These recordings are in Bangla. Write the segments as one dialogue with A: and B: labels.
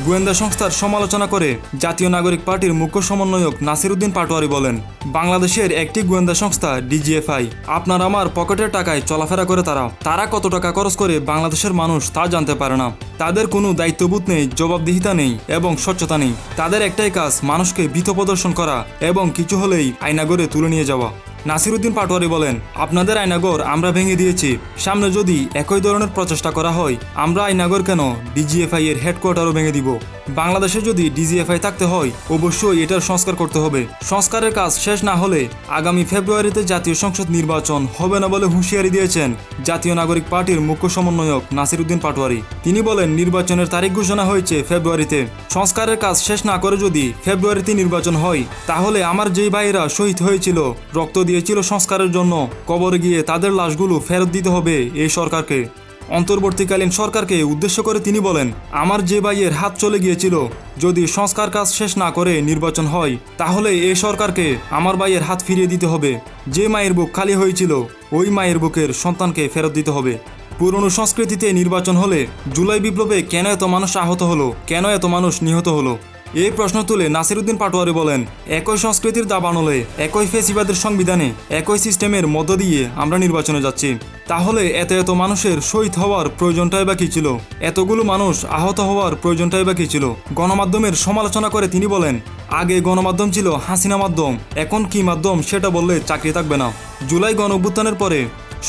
A: গোয়েন্দা সংস্থার সমালোচনা করে জাতীয় নাগরিক পার্টির মুখ্য সমন্বয়ক নাসিরুদ্দিন পাটোয়ারি বলেন, বাংলাদেশের একটি গোয়েন্দা সংস্থা, ডিজিএফআই। আপনার আমার পকেটের টাকায় চলাফেরা করে তারা। তারা কত টাকা খরচ করে বাংলাদেশের মানুষ তা জানতে পারে না। তাদের কোনো দায়িত্ববোধ নেই, জবাবদিহিতা নেই এবং স্বচ্ছতা নেই। তাদের একটাই কাজ, মানুষকে ভীত প্রদর্শন করা এবং কিছু হলেই আয়নাগরে তুলে নিয়ে যাওয়া। নাসিরুদ্দিন পাটোয়ারি বলেন, আপনাদের আয়নাগর আমরা ভেঙে দিয়েছি। সামনে যদি একই ধরনের প্রচেষ্টা করা হয়, আমরা আয়নাগর কেন? ডিজিএফআই এর হেডকোয়ার্টারও ভেঙে দিব। বাংলাদেশে যদি ডিজিএফআই থাকতে হয়, অবশ্যই এটার সংস্কার করতে হবে। সংস্কারের কাজ শেষ না হলে আগামী ফেব্রুয়ারিতে জাতীয় সংসদ নির্বাচন হবে না বলে হুঁশিয়ারি দিয়েছেন জাতীয় নাগরিক পার্টির মুখ্য সমন্বয়ক নাসিরুদ্দিন পাটোয়ারি। তিনি বলেন, নির্বাচনের তারিখ ঘোষণা হয়েছে ফেব্রুয়ারিতে। সংস্কারের কাজ শেষ না করে যদি ফেব্রুয়ারিতে নির্বাচন হয়, তাহলে আমার যেই ভাইয়েরা শহীদ হয়েছিল, রক্ত দিয়েছিল সংস্কারের জন্য, কবরে গিয়ে তাদের লাশগুলো ফেরত দিতে হবে এই সরকারকে। অন্তর্বর্তীকালীন সরকারকে উদ্দেশ্য করে তিনি বলেন, আমার যে ভাইয়ের হাত চলে গিয়েছিল, যদি সংস্কার কাজ শেষ না করে নির্বাচন হয়, তাহলে এ সরকারকে আমার ভাইয়ের হাত ফিরিয়ে দিতে হবে। যে মায়ের বুক খালি হয়েছিল, ওই মায়ের বুকের সন্তানকে ফেরত দিতে হবে। পুরনো সংস্কৃতিতে নির্বাচন হলে জুলাই বিপ্লবে কেন এত মানুষ আহত হলো? কেন এত মানুষ নিহত হলো? এই প্রশ্ন তুলে নাসিরুদ্দিন পাটোয়ারি বলেন, একই সংস্কৃতির দাবানলে, একই ফেসিবাদের সংবিধানে, একই সিস্টেমের মধ্য দিয়ে আমরা নির্বাচনে যাচ্ছি। তাহলে এত এত মানুষের শহীদ হওয়ার প্রয়োজনটাই বা কী ছিল? এতগুলো মানুষ আহত হওয়ার প্রয়োজনটাই বা কী ছিল? গণমাধ্যমের সমালোচনা করে তিনি বলেন, আগে গণমাধ্যম ছিল হাসিনা মাধ্যম, এখন কি মাধ্যম সেটা বললে চাকরি থাকবে না। জুলাই গণ অভ্যুত্থানের পরে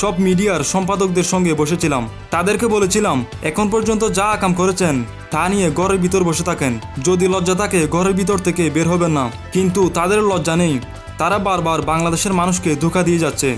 A: সব মিডিয়ার সম্পাদকদের সঙ্গে বসেছিলাম। তাদেরকে বলেছিলাম, এখন পর্যন্ত যা আকাম করেছেন তা নিয়ে ঘরের ভিতর বসে থাকেন। যদি লজ্জা থাকে, ঘরের ভিতর থেকে বের হবেন না। কিন্তু তাদের লজ্জা নেই। তারা বারবার বাংলাদেশের মানুষকে ধোকা দিয়ে যাচ্ছে।